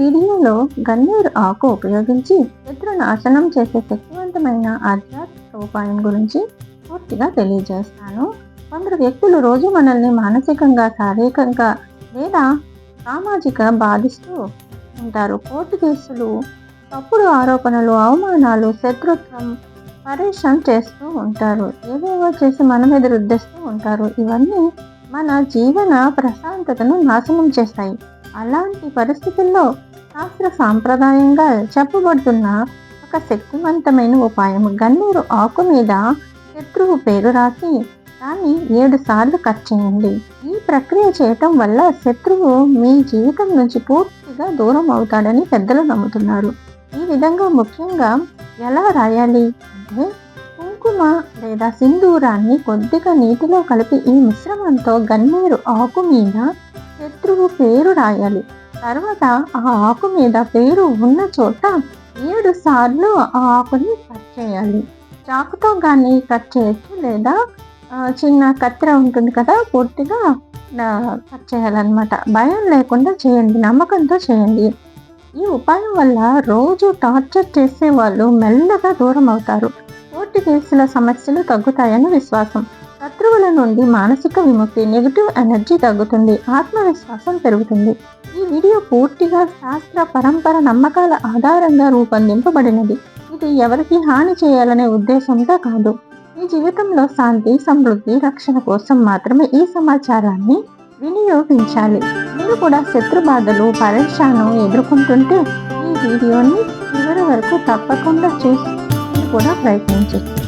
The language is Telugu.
వీడియోలో గన్నేరు ఆకు ఉపయోగించి శత్రు నాశనం చేసే శక్తివంతమైన ఆధ్యాత్మిక ఉపాయం గురించి పూర్తిగా తెలియజేస్తాను. కొందరు వ్యక్తులు రోజు మనల్ని మానసికంగా శారీరకంగా లేదా సామాజిక బాధిస్తూ ఉంటారు. కోర్టు కేసులు తప్పుడు ఆరోపణలు అవమానాలు శత్రుత్వం పరేషాన్ చేస్తూ ఉంటారు. ఏవేవో చేసి మన మీద రుద్దేస్తూ ఉంటారు. ఇవన్నీ మన జీవన ప్రశాంతతను నాశనం చేస్తాయి. అలాంటి పరిస్థితుల్లో శాస్త్ర సాంప్రదాయంగా చెప్పబడుతున్న ఒక శక్తివంతమైన ఉపాయం గన్నేరు ఆకు మీద శత్రువు పేరు రాసి దాన్ని ఏడు సార్లు కట్ చేయండి. ఈ ప్రక్రియ చేయటం వల్ల శత్రువు మీ జీవితం నుంచి పూర్తిగా దూరం అవుతాడని పెద్దలు నమ్ముతున్నారు. ఈ విధంగా ముఖ్యంగా ఎలా రాయాలి? అంటే కుంకుమ లేదా సింధూరాన్ని కొద్దిగా నీటిలో కలిపి ఈ మిశ్రమంతో గన్నేరు ఆకు మీద శత్రువు పేరు రాయాలి. తర్వాత ఆ ఆకు మీద పేరు ఉన్న చోట ఏడు సార్లు ఆ ఆకుని కట్ చేయాలి. చాకుతో కానీ కట్ చేయొచ్చు లేదా చిన్న కత్తెర ఉంటుంది కదా పూర్తిగా కట్ చేయాలన్నమాట. భయం లేకుండా చేయండి నమ్మకంతో చేయండి. ఈ ఉపాయం వల్ల రోజు టార్చర్ చేసే వాళ్ళు మెల్లగా దూరం అవుతారు. కోర్టు కేసుల సమస్యలు తగ్గుతాయని విశ్వాసం. శత్రువుల నుండి మానసిక విముక్తి నెగిటివ్ ఎనర్జీ తగ్గుతుంది ఆత్మవిశ్వాసం పెరుగుతుంది. ఈ వీడియో పూర్తిగా శాస్త్ర పరంపర నమ్మకాల ఆధారంగా రూపొందింపబడినది. ఇది ఎవరికి హాని చేయాలనే ఉద్దేశంతో కాదు. మీ జీవితంలో శాంతి సమృద్ధి రక్షణ కోసం మాత్రమే ఈ సమాచారాన్ని వినియోగించాలి. మీరు కూడా శత్రు బాధలు పరీక్షను ఎదుర్కొంటుంటే ఈ వీడియోని చివరి వరకు తప్పకుండా చూసి కూడా ప్రయత్నించవచ్చు.